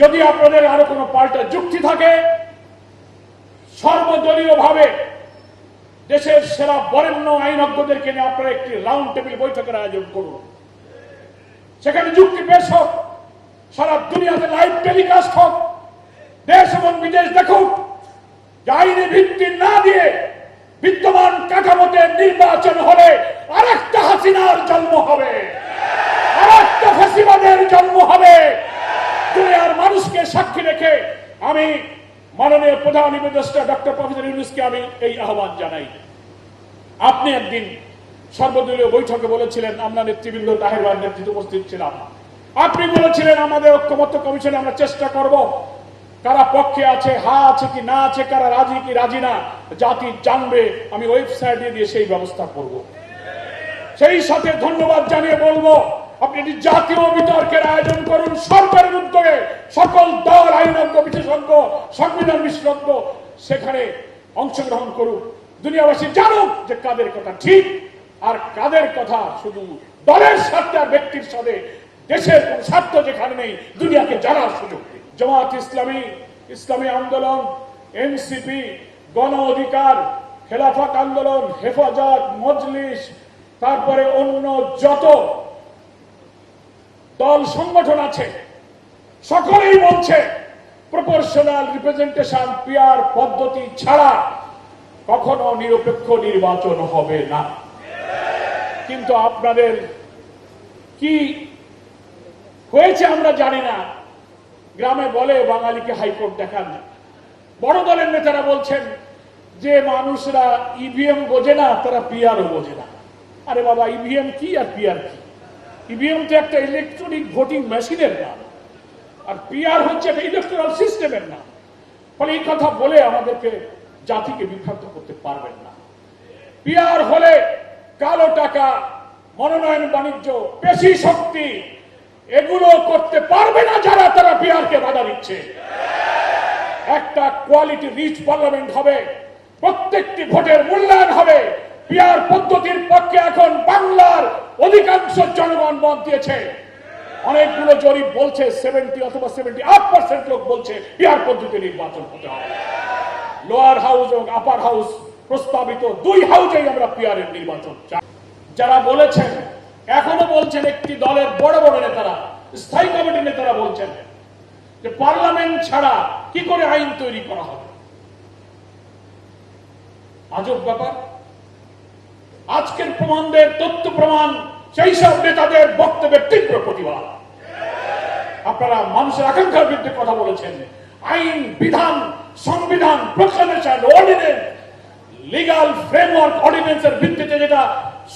যদি আপনাদের আরও কোনো পাল্টা যুক্তি থাকে সর্বদলীয় ভাবে দেশের সেরা বরেণ্য আইনজ্ঞদেরকে নিয়ে আপনারা একটি রাউন্ড টেবিল বৈঠকের আয়োজন করুন। সেখানে যুক্তি পেশ হোক, সারা দুনিয়াতে লাইভ টেলিকাস্ট হোক, দেশ এবং বিদেশ দেখুক, যে আইনি ভিত্তি না দিয়ে বিদ্যমান কাঠামোতে নির্বাচন হলে আরেকটা হাসিনার জন্ম হবে, আরেকটা ফাঁসিবাদের জন্ম হবে। দুনিয়ার মানুষকে সাক্ষী রেখে আমি মাননীয় প্রধান উপদেষ্টা ডক্টর ইউনুসকে আমি এই আহ্বান জানাই। আপনি একদিন সর্বদলীয় বৈঠকে বলেছিলেন, আমরা নেতৃবৃন্দ তাহের নেতৃত্বে উপস্থিত ছিলাম। আপনি বলেছিলেন, আমাদের ঐক্যমত্য কমিশনে আমরা চেষ্টা করব। কারা পক্ষে আছে, হা আছে কি না আছে, কারা রাজি কি রাজি না, জাতি জানবে, আমি ওয়েবসাইটে দিয়ে সেই ব্যবস্থা করব। সেই সাথে ধন্যবাদ জানিয়ে বলব আপনি একটি জাতীয় বিতর্কের আয়োজন করুন, সরকারের উদ্যোগে সকল দল আইনজ্ঞ বিশেষজ্ঞ, সংবিধান বিশেষজ্ঞ সেখানে অংশগ্রহণ করুন দুনিয়াবাসী জানুক যে কাদের কথা ঠিক আর কাদের কথা শুধু দলের স্বার্থে ব্যক্তির সাথে, দেশের স্বার্থ যেখানে নেই, দুনিয়াকে জানার সুযোগ। জামাত ইসলামী ইসলামী আন্দোলন, এনসিপি, গণ অধিকার, খেলাফত আন্দোলন, হেফাজত, মজলিস, তারপরে অন্য যত দল সংগঠন আছে, সকলেই বলছে প্রপোর্শনাল রিপ্রেজেন্টেশন পিয়ার পদ্ধতি ছাড়া কখনো নিরপেক্ষ নির্বাচন হবে না। কিন্তু আপনাদের কি হয়েছে আমরা জানি না। গ্রামে বলে বাঙালিকে হাইকোর্ট দেখান। বড় দলের নেতারা বলছেন যে মানুষরা ইভিএম বোঝে না, তারা পিআরও বোঝে না। আরে বাবা ইভিএম কি আর পিআর কি? ইভিএম তো একটা ইলেকট্রনিক ভোটিং মেশিনের নাম। আর পিআর হচ্ছে একটা ইলেকট্রাল সিস্টেমের নাম। ফলে এই কথা বলে আমাদেরকে জাতিকে বিভ্রান্ত করতে পারবেন না। পিআর হলে কালো টাকা, মনোনয়ন, বাণিজ্য পেশি শক্তি, এগুলো করতে পারবে না যারা, তারা পিআরকে বাধা দিচ্ছে। একটা কোয়ালিটি রিচ পার্লামেন্ট হবে, প্রত্যেকটি ভোটের মূল্যায়ন হবে। পিআর পদ্ধতির পক্ষে এখন বাংলার অধিকাংশ জনগণ মত দিয়েছে। অনেকগুলো জরিপ বলছে সেভেন্টি অথবা সেভেন্টি আট পার্সেন্ট লোক বলছে পিআর পদ্ধতি নির্বাচন হতে হবে। লোয়ার হাউস এবং আপার হাউস প্রস্তাবিত দুই হাউসেই আমরা পিআর এর নির্বাচন চাই। যারা বলেছেন, এখনও বলছেন একটি দলের বড় বড় নেতারা, স্থায়ী কমিটির নেতারা বলছেন যে পার্লামেন্ট ছাড়া কি করে আইন তৈরি করা হবে? আজব ব্যাপার। আজকের প্রমাণদের তথ্য প্রমাণ, সেই সব নেতাদের বক্তব্যের তীব্র প্রতিবাদ। আপনারা মানুষের আকাঙ্ক্ষার বিরুদ্ধে কথা বলেছেন। আইন, বিধান, সংবিধান প্রোক্লামেশন অর্ডিনেন্স লিগাল ফ্রেমওয়ার্ক অর্ডিনেন্সের ভিত্তিতে যেটা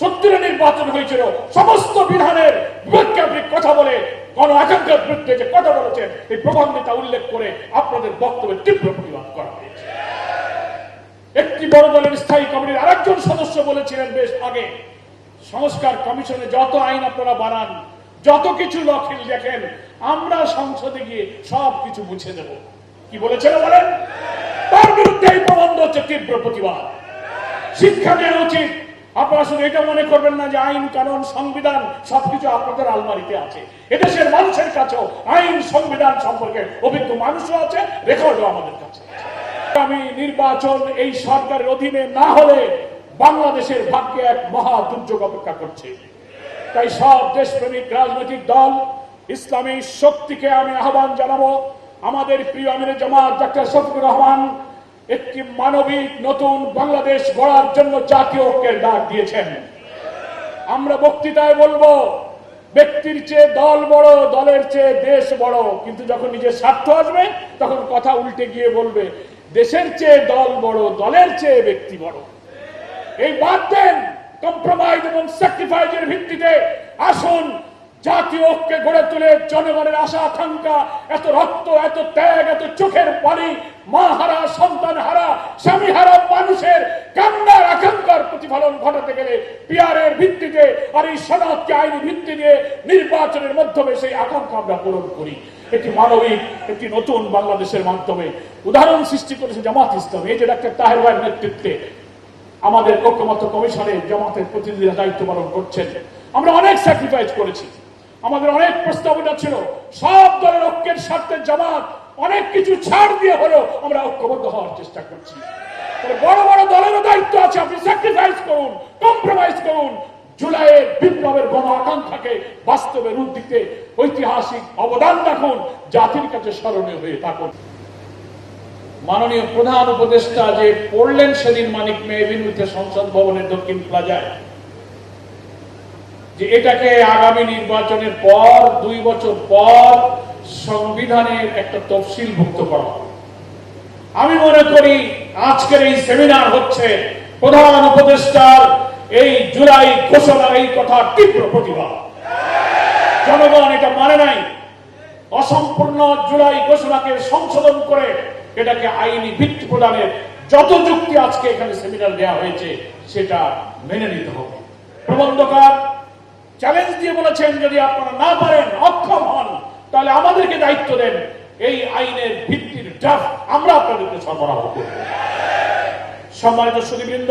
সত্তরে নির্বাচন হয়েছিল, সমস্ত বিধানের বিপক্ষে কথা বলে গণ আকাঙ্ক্ষার বিরুদ্ধে যে কথা বলেছেন, এই প্রবন্ধটা উল্লেখ করে আপনাদের বক্তব্যের তীব্র প্রতিবাদ করা একটি বড় দলের স্থায়ী কমিটির আরেকজন সদস্য বলেছিলেন বেশ আগে, সংস্কার কমিশনে যত আইন আপনারা বানান, যত কিছু লক্ষিল দেখেন, আমরা সংসদে গিয়ে সব কিছু মুছে দেব। কি বলেছেন বলেন? তার বিরুদ্ধে এই প্রবন্ধ হচ্ছে তীব্র প্রতিবাদ। শিক্ষা দেওয়া উচিত। আপনারা শুধু এটা মনে করবেন না যে আইন, কানুন, সংবিধান সবকিছু আপনাদের আলমারিতে আছে। এদেশের মানুষের কাছেও আইন, সংবিধান সম্পর্কে অভিজ্ঞ মানুষও আছে রেকর্ডও আমাদের কাছে আছে। আগামী নির্বাচন এই সরকারের অধীনে না হলে বাংলাদেশের ভাগ্যে এক মহা দুর্যোগ অপেক্ষা করছে। তাই সব দেশপ্রেমিক রাজনৈতিক দল, ইসলামী শক্তিকে আমি আহ্বান জানাব। আমাদের প্রিয় আমির জামাত, ডাক্তার শফিকুর রহমান, একটি মানবিক নতুন বাংলাদেশ গড়ার জন্য জাতীয় ঐক্যের ডাক দিয়েছেন। আমরা বক্তৃতায় বলব, ব্যক্তির চেয়ে দল বড়, দলের চেয়ে দেশ বড়। কিন্তু যখন নিজের স্বার্থ আসবে, তখন কথা উল্টে গিয়ে বলবে দেশের চেয়ে দল বড়, দলের চেয়ে ব্যক্তি বড়। এই বাদ দেন কম্প্রোমাইজ এবং স্যাক্রিফাইজের ভিত্তিতে আসুন, জাতীয় ঐক্যে গড়ে তুলে জনগণের আশা, আকাঙ্ক্ষা, এত রক্ত, এত ত্যাগ, এত চোখের পানি মা হারা সন্তান হারা স্বামী হারা মানুষের কান্নার আকাঙ্ক্ষার প্রতিফলন ঘটাতে গেলে পিয়ারের ভিত্তিতে আর এই সনদকে আইনি ভিত্তি দিয়ে নির্বাচনের মাধ্যমে সেই আকাঙ্ক্ষা আমরা পূরণ করি। একটি মানবিক, একটি নতুন বাংলাদেশের মাধ্যমে উদাহরণ সৃষ্টি করেছে জামাত ইসলাম। এই যে ডাক্তার তাহের ভাইয়ের নেতৃত্বে আমাদের ঐক্যমত্য কমিশনে জামাতের প্রতিনিধিরা দায়িত্ব পালন করছেন। আমরা অনেক স্যাক্রিফাইস করেছি। আমাদের অনেক প্রস্তাবনা ছিল। সব দলের ঐক্যে ঐক্যের স্বার্থে জামাত অনেক কিছু ছাড় দিয়ে হলেও আমরা ঐক্যবদ্ধ হওয়ার চেষ্টা করছি। বড় বড় দলেরও দায়িত্ব আছে। আপনি স্যাক্রিফাইস করুন কম্প্রোমাইজ করুন জুলাইয়ের বিপ্লবের গণ আকাঙ্ক্ষাকে বাস্তবে রূপ দিতে ঐতিহাসিক অবদান রাখুন, জাতির কাছে স্মরণীয় হয়ে থাকুন। মাননীয় প্রধান উপদেষ্টা যে পড়লেন সেদিন মানিক মেহবিনুতে সংসদ ভবনের দক্ষিণ প্লাজায়, যে এটাকে আগামী নির্বাচনের পর, দুই বছর পর সংবিধানের একটা তফসিল ভুক্ত করা আমি মনে করি আজকের এই সেমিনার হচ্ছে প্রধান উপদেষ্টার এই জুলাই ঘোষণার এই কথা তীব্র প্রতিবাদ। জনগণ এটা মানে নাই। অসম্পূর্ণ জুলাই ঘোষণাকে সংশোধন করে এটাকে আইনি ভিত্তি প্রদানের যত যুক্তি আজকে এখানে সেমিনার দেওয়া হয়েছে, সেটা মেনে নিতে হবে। প্রবন্ধকার চ্যালেঞ্জ দিয়ে বলেছেন, যদি আপনারা না পারেন, অক্ষম হন, তাহলে আমাদেরকে দায়িত্ব দেন। এই আইনের ভিত্তির ড্রাফট আমরা আপনাদেরকে সরবরাহ করব। সম্মানিত সুদীবৃন্দ